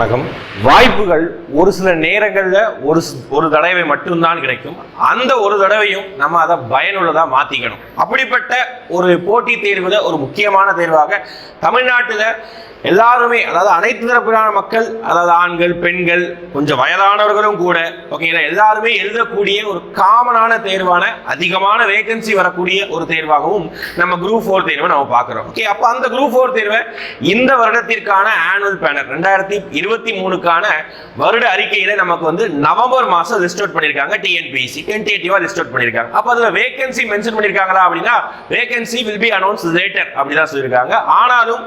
வணக்கம். வாய்ப்புகள் ஒரு சில நேரங்களில் ஒரு ஒரு தடவை மட்டும்தான் கிடைக்கும். அந்த ஒரு தடவையும் நம்ம அதை பயனுள்ளதாக மாற்றிக்கணும் அப்படிப்பட்ட ஒரு போட்டி தேர்வில் ஒரு முக்கியமான தேர்வாக தமிழ்நாட்டில் எல்லாருமே அதாவது அனைத்து தரப்பிலான மக்கள் அதாவது ஆண்கள் பெண்கள் கொஞ்சம் வயதானவர்களும் கூட ஓகேங்களா எல்லாருமே எழுதக்கூடிய ஒரு காமனான தேர்வான அதிகமான வேகன்சி வரக்கூடிய ஒரு தேர்வாகவும் நம்ம குரூப் ஃபோர் தேர்வை நம்ம பார்க்குறோம். ஓகே அப்போ அந்த குரூப் ஃபோர் தேர்வை இந்த வருடத்திற்கான ஆனுவல் பேனர் ரெண்டாயிரத்தி இருபத்தி மூணுக்கான வருட அறிக்கையில நமக்கு வந்து நவம்பர் மாதம் லிஸ்ட் அவுட் பண்ணியிருக்காங்க டிஎன்பிசி டென்டேட்டிவாக லிஸ்ட் அவுட் பண்ணியிருக்காங்க. அப்போ அதில் வேகன்சி மென்ஷன் பண்ணியிருக்காங்களா அப்படின்னா vacancy will be announce later அப்படிதான் சொல்லியிருக்காங்க. ஆனாலும்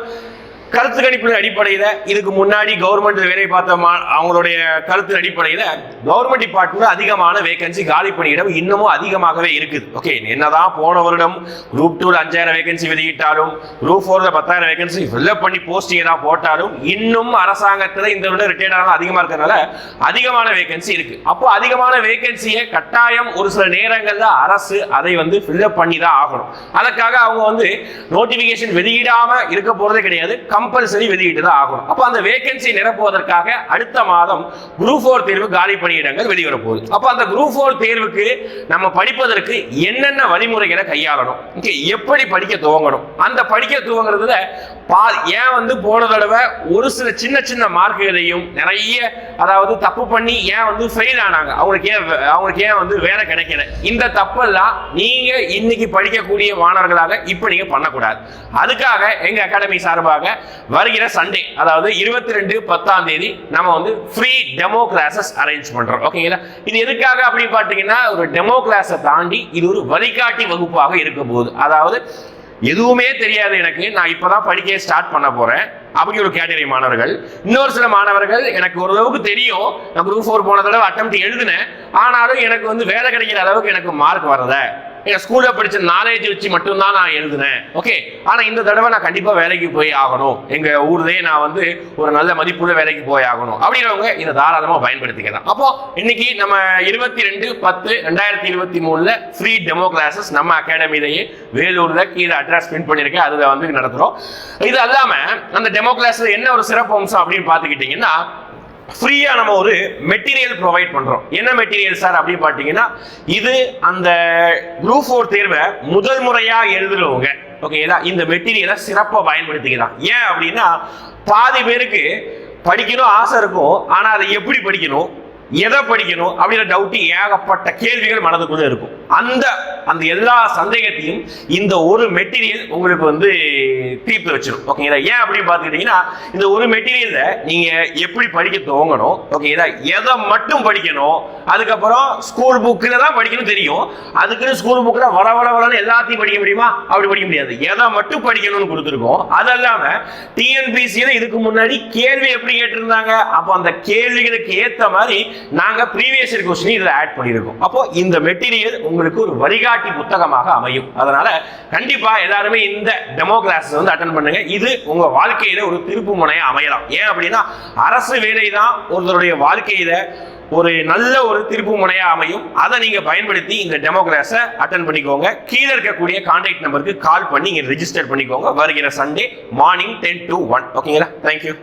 கருத்து கணிப்பின் அடிப்படையில் இதுக்கு முன்னாடி கவர்மெண்ட் வேலை பார்த்த அவங்களுடைய கருத்து அடிப்படையில் கவர்மெண்ட் டிபார்ட்மெண்ட் அதிகமான வேகன்சி காலி பணியிடம் இன்னமும் அதிகமாகவே இருக்குது. ஓகே என்னதான் போன வருடம் குரூப் டூல அஞ்சாயிரம் வேகன்சி வெளியிட்டாலும் குரூப் ஃபோர்ல பத்தாயிரம் வேகன்சி ஃபில்லப் பண்ணி போஸ்டிங் தான் போட்டாலும் இன்னும் அரசாங்கத்தில் இந்த வருடம் ரிட்டையர்ட் ஆனால் அதிகமாக இருக்கிறதுனால அதிகமான வேகன்சி இருக்கு. அப்போ அதிகமான வேகன்சியை கட்டாயம் ஒரு சில நேரங்களில் அரசு அதை வந்து ஃபில்லப் பண்ணி தான் ஆகணும். அதற்காக அவங்க வந்து நோட்டிபிகேஷன் வெளியிடாம இருக்க போறதே கிடையாது. கம்பல்சரி வெளியிட்டு தான் ஆகணும். அப்போ அந்த வேகன்சி நிரப்புவதற்காக அடுத்த மாதம் குரூப் ஃபோர் தேர்வு காலி பணியிடங்கள் வெளிவர போகுது அப்போ அந்த குரூப் ஃபோர் தேர்வுக்கு நம்ம படிப்பதற்கு என்னென்ன வழிமுறைகளை கையாளணும்? எப்படி படிக்க துவங்கணும்? அந்த படிக்க துவங்குறதுல பா ஏன் வந்து போன தடவை ஒரு சில சின்ன சின்ன மார்க்குகளையும் நிறைய அதாவது தப்பு பண்ணி ஏன் வந்து ஃபெயில் ஆனாங்க? அவங்களுக்கு ஏன் வே- அவங்களுக்கு ஏன் வந்து வேலை கிடைக்கல? இந்த தப்பெல்லாம் நீங்க இன்னைக்கு படிக்கக்கூடிய மாணவர்களாக இப்போ நீங்க பண்ணக்கூடாது. அதுக்காக எங்க அகாடமி சார்பாக வருகிற சண்டே அதாவது இருபத்தி ரெண்டு பத்தாம் தேதி நம்ம வந்து ஃப்ரீ டெமோ கிளாஸஸ் அரேஞ்ச் பண்றோம். ஓகேங்களா இது எதுக்காக அப்படின்னு பார்த்தீங்கன்னா ஒரு டெமோ கிளாஸை தாண்டி இது ஒரு வழிகாட்டி வகுப்பாக இருக்க போகுது. அதாவது எதுவுமே தெரியாது எனக்கு. நான் இப்போதான் படிக்க ஸ்டார்ட் பண்ண போறேன். அப்படி ஒரு கேட்டகரி மாணவர்கள். இன்னொரு சில மாணவர்கள் எனக்கு ஓரளவுக்கு தெரியும். நான் குரூப் ஃபோர் போன தடவை அட்டம் எழுதினேன். ஆனாலும் எனக்கு வந்து வேலை கிடைக்கிற அளவுக்கு எனக்கு மார்க் வரல. எங்கள் ஸ்கூல்ல படிச்ச நாலேஜ் வச்சு மட்டும்தான் நான் எழுதுனேன். ஓகே ஆனா இந்த தடவை நான் கண்டிப்பா வேலைக்கு போய் ஆகணும். எங்க ஊர்லயே நான் வந்து ஒரு நல்ல மதிப்புள்ள வேலைக்கு போய் ஆகணும். அப்படிங்கிறவங்க இதை தாராளமா பயன்படுத்திக்கலாம். அப்போ இன்னைக்கு நம்ம இருபத்தி ரெண்டு பத்து ரெண்டாயிரத்தி இருபத்தி மூணுல ஃப்ரீ டெமோ கிளாஸஸ் நம்ம அகாடமிலேயே வேலூர்ல கீழே அட்ரஸ் பிரிண்ட் பண்ணியிருக்கேன் அதுல வந்து நடத்துறோம். இது அல்லாம அந்த டெமோ கிளாஸ்ல என்ன ஒரு சிறப்பு அம்சம் அப்படின்னு பார்த்துக்கிட்டிங்கன்னா ஃப்ரீயாக நம்ம ஒரு மெட்டீரியல் ப்ரொவைட் பண்ணுறோம் என்ன மெட்டீரியல் சார் அப்படின்னு பார்த்தீங்கன்னா இது அந்த குரூப் ஃபோர் தேர்வை முதல் முறையாக எழுதுறவங்க ஓகேங்களா இந்த மெட்டீரியலை சிறப்பாக பயன்படுத்திக்கலாம் ஏன் அப்படின்னா பாதி பேருக்கு படிக்கணும் ஆசை இருக்கும். ஆனால் அதை எப்படி படிக்கணும்? எதை படிக்கணும்? அப்படின்ற டவுட்டு ஏகப்பட்ட கேள்விகள் மனதுக்குள்ளே இருக்கும். அந்த அந்த எல்லா சந்தேகத்தையும் இந்த ஒரு மெட்டீரியல் உங்களுக்கு வந்து தீர்த்து வச்சிடும் ஓகேங்களா? ஏன் அப்படின்னு பார்த்துக்கிட்டீங்கன்னா இந்த ஒரு மெட்டீரியலை நீங்கள் எப்படி படிக்க துவங்கணும் ஓகேங்களா? எதை மட்டும் படிக்கணும் அதுக்கப்புறம் ஸ்கூல் புக்கில் தான் படிக்கணும் தெரியும். அதுக்குன்னு ஸ்கூல் புக்கில் வர வர வளன்னு எல்லாத்தையும் படிக்க முடியுமா? அப்படி படிக்க முடியாது. எதை மட்டும் படிக்கணும்னு கொடுத்துருக்கோம். அது இல்லாமல் டிஎன்பிசியில் இதுக்கு முன்னாடி கேள்வி எப்படி கேட்டிருந்தாங்க? அப்போ அந்த கேள்விகளுக்கு ஏற்ற மாதிரி நாங்கள் ப்ரீவியஸ் கொஸ்டின் இதில் ஆட் பண்ணியிருக்கோம். அப்போ இந்த மெட்டீரியல் உங்களுக்கு ஒரு வழிகாட்டி புத்தகமாக அமையும். அதனால கண்டிப்பா எல்லாருமே இந்த டெமோ கிளாஸ் வந்து அட்டன் பண்ணுங்க. இது உங்க வாழ்க்கையில ஒரு திருப்பு முனையை அமையலாம். ஏன் அப்படின்னா அரசு வேலை தான் ஒருத்தருடைய வாழ்க்கையில ஒரு நல்ல ஒரு திருப்பு முனையா அமையும். அதை நீங்க பயன்படுத்தி இந்த டெமோ கிளாஸை அட்டன் பண்ணிக்கோங்க. கீழே இருக்கக்கூடிய கான்டாக்ட் நம்பருக்கு கால் பண்ணி இங்க ரெஜிஸ்டர் பண்ணிக்கோங்க. வருகிற Sunday morning ten to one ஓகேங்களா தேங்க்யூ